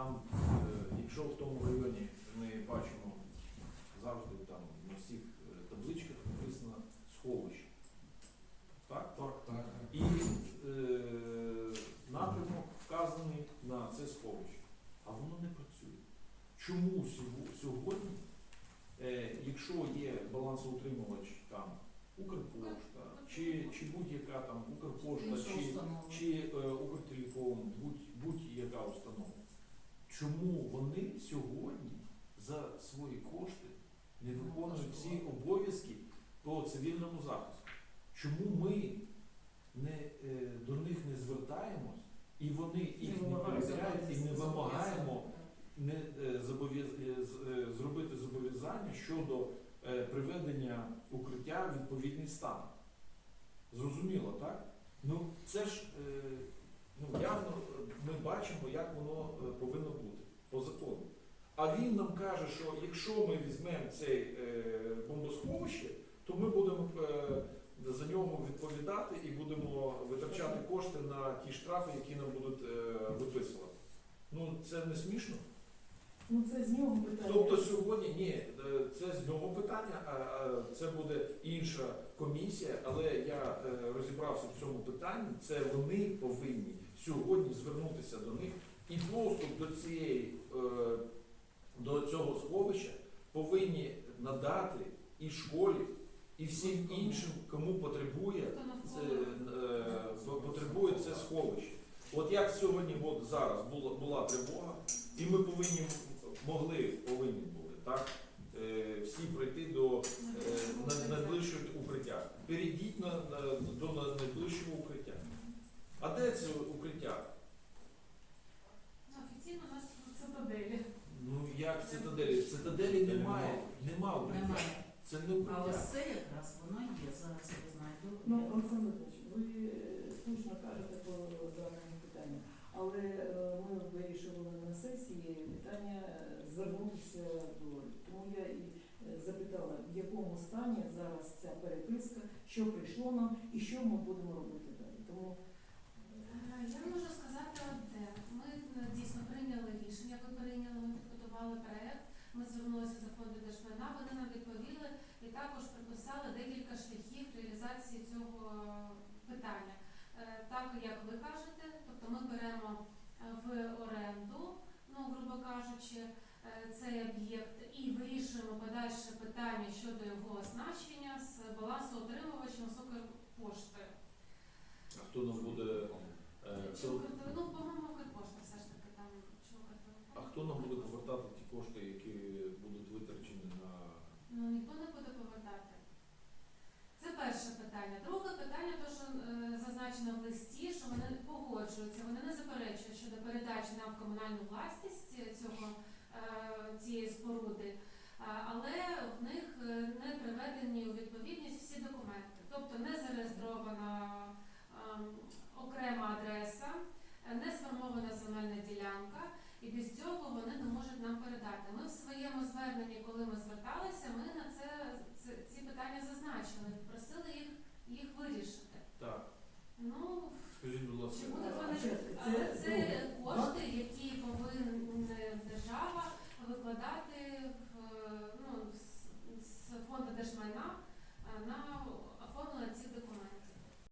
Там, е, якщо в тому районі ми бачимо завжди там на всіх е, табличках написано сховище. Так? Так, так. І е, напрямок вказаний на це сховище. А воно не працює. Чому сьогодні, е, якщо є балансоутримувач там Укрпошта, ну, ну, чи ну, чи будь-яка там Укрпошта, чи, чи е, Укртелефон, будь-яка Чому вони сьогодні за свої кошти не виконують всі обов'язки по цивільному захисту? Чому ми не, е, до них не звертаємось, і вони їх не перевіряють, і не вимагаємо не е, зобов'яз- е, зробити зобов'язання щодо е, приведення укриття в відповідний стан. Зрозуміло, так? Ну це ж е, ну, явно ми бачимо, як воно повинно. А він нам каже, що якщо ми візьмемо цей е, бомбосховище, то ми будемо е, за нього відповідати і будемо витрачати кошти на ті штрафи, які нам будуть е, виписувати. Ну це не смішно. Ну це з нього питання. Тобто сьогодні ні, це з нього питання, а це буде інша комісія, але я розібрався в цьому питанні. Це вони повинні сьогодні звернутися до них і доступ до цієї до цього сховища повинні надати і школі, і всім іншим, кому потребує це, е, потребує це сховище. От як сьогодні, от зараз була, була тривога, і ми повинні могли, повинні були так, е, всі прийти до е, найближчого укриття. Перейдіть на, на, до найближчого укриття. А де це укриття? Ну, Офіційно у нас в цитаделі. Ну як в цитаделі? В цитаделі немає, нема укриття. Немає. Це не А укриття. ось це якраз воно є. Зараз я знайду. Ну, Олександр Петрович, ви е, слушно кажете по даному питанню, але е, ми вирішили на сесії питання е, звернутися до тому я і е, запитала, в якому стані зараз ця переписка, що прийшло нам і що ми будемо робити далі. Тому Я можу сказати одне. Ми е, дійсно прийняли рішення, ви прийняли, підготували проект, ми звернулися до фонду держмайна, вони нам відповіли і також прописали декілька шляхів реалізації цього питання. Е, Так, як ви кажете, тобто ми беремо е, в оренду, ну, грубо кажучи, е, цей об'єкт і вирішуємо подальше питання щодо його оснащення з балансоутримувачем з Укрпошти. А хто нам буде? е, хто- Ну, по-моєму, Укрпошта все ж таки там. А хто нам буде повертати ті кошти, які будуть витрачені на Ну, ніхто не буде повертати. Це перше питання. Друге питання, то, що е, зазначено в листі, що вони погоджуються, вони не заперечують щодо передачі нам в комунальну власність цього, е, цієї споруди, Е, але в них е, не приведені у відповідність всі документи. Тобто не зареєстрована ем, окрема адреса, е, не сформована земельна ділянка, і без цього вони не можуть нам передати. Ми в своєму зверненні, коли ми зверталися, ми на це, це ці зазначили, просили їх, їх вирішити. так? Ну, Скажіть, будь ласка. чи буде вони але це це кошти, які повинна держава викладати в ну, з, з фонду держмайна е, на